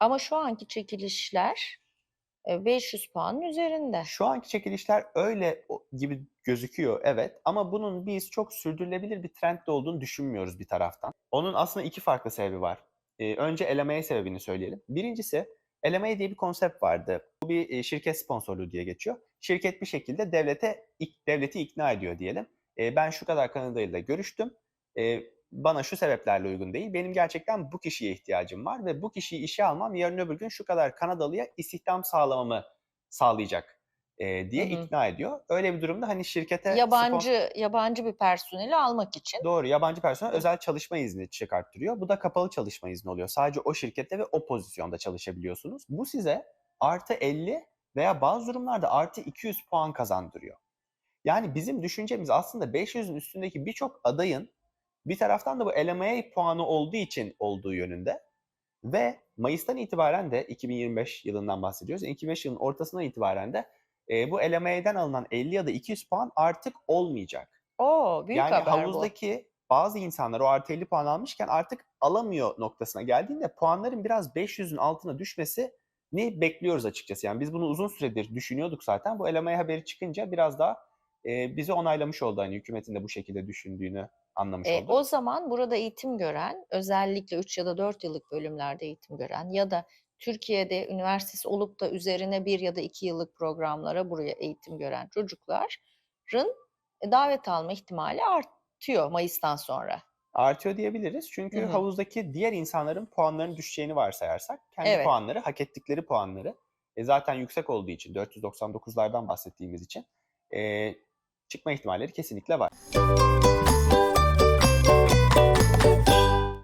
Ama şu anki çekilişler e, 500 puanın üzerinde. Şu anki çekilişler öyle gibi gözüküyor evet ama bunun biz çok sürdürülebilir bir trendde olduğunu düşünmüyoruz bir taraftan. Onun aslında iki farklı sebebi var. Ee, önce LMA sebebini söyleyelim. Birincisi LMA diye bir konsept vardı. Bu bir e, şirket sponsorluğu diye geçiyor. Şirket bir şekilde devlete devleti ikna ediyor diyelim. E, ben şu kadar Kanada'yla görüştüm. E, bana şu sebeplerle uygun değil. Benim gerçekten bu kişiye ihtiyacım var ve bu kişiyi işe almam yarın öbür gün şu kadar Kanadalıya istihdam sağlamamı sağlayacak e, diye Hı hı. ikna ediyor. Öyle bir durumda hani şirkete spon- Yabancı yabancı bir personeli almak için. Doğru. Yabancı personel Hı. özel çalışma izni çıkarttırıyor. Bu da kapalı çalışma izni oluyor. Sadece o şirkette ve o pozisyonda çalışabiliyorsunuz. Bu size artı 50 veya bazı durumlarda artı 200 puan kazandırıyor. Yani bizim düşüncemiz aslında 500'ün üstündeki birçok adayın bir taraftan da bu LMA puanı olduğu için olduğu yönünde ve Mayıs'tan itibaren de 2025 yılından bahsediyoruz. 2025 yılının ortasından itibaren de e, bu LMA'den alınan 50 ya da 200 puan artık olmayacak. Oo, büyük yani haber bu. havuzdaki bazı insanlar o artı 50 puan almışken artık alamıyor noktasına geldiğinde puanların biraz 500'ün altına düşmesi ne bekliyoruz açıkçası. Yani biz bunu uzun süredir düşünüyorduk zaten. Bu LMA haberi çıkınca biraz daha e, bizi onaylamış oldu. Hani hükümetin de bu şekilde düşündüğünü anlamış E, olduk. o zaman burada eğitim gören, özellikle 3 ya da 4 yıllık bölümlerde eğitim gören ya da Türkiye'de üniversitesi olup da üzerine bir ya da iki yıllık programlara buraya eğitim gören çocukların e, davet alma ihtimali artıyor Mayıs'tan sonra. Artıyor diyebiliriz. Çünkü Hı hı. havuzdaki diğer insanların puanlarının düşeceğini varsayarsak kendi Evet. puanları, hak ettikleri puanları e, zaten yüksek olduğu için 499'lardan bahsettiğimiz için e, çıkma ihtimalleri kesinlikle var.